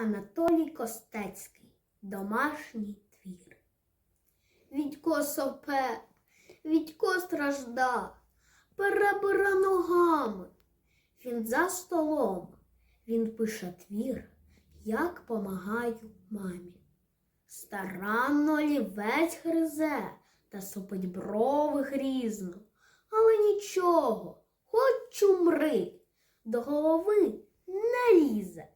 Анатолій Костецький. Домашній твір. Відько сопе, Відько стражда, перебира ногами. Він за столом, він пише твір, як помагаю мамі. Старанно олівець гризе та супить брови грізно, але нічого, хоч умри, до голови не лізе.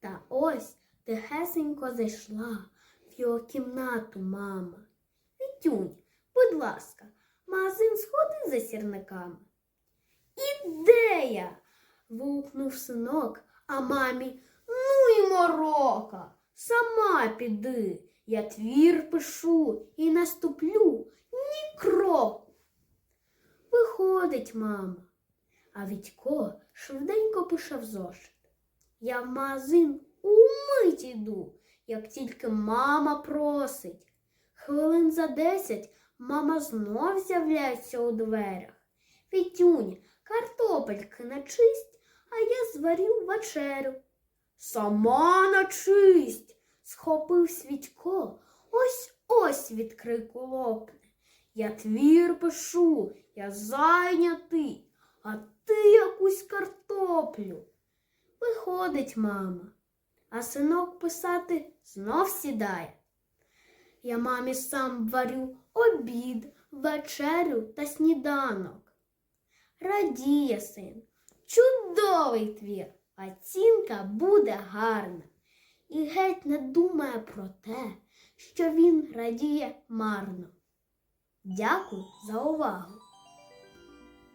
Та ось тихесенько зайшла в його кімнату мама. Вітюнь, будь ласка, магазин сходи за сірниками. Ідея. вигукнув синок, а мамі ну і морока. Сама піди. Я твір пишу і наступлю ні кроку. Виходить, мама. А Вітько швиденько пише в зошит. Я в магазин умить іду, як тільки мама просить. Хвилин за десять мама знов з'являється у дверях. Вітюня, картопельки начисть, а я зварю вечерю. Сама начисть, схопив Свідько, ось ось від крику. Я твір пишу, я зайнятий, а ти якусь картоплю. Виходить, мама, а синок писати знов сідає. Я мамі сам варю обід, вечерю та сніданок. Радіє син, чудовий твір, оцінка буде гарна. І геть не думає про те, що він радіє марно. Дякую за увагу.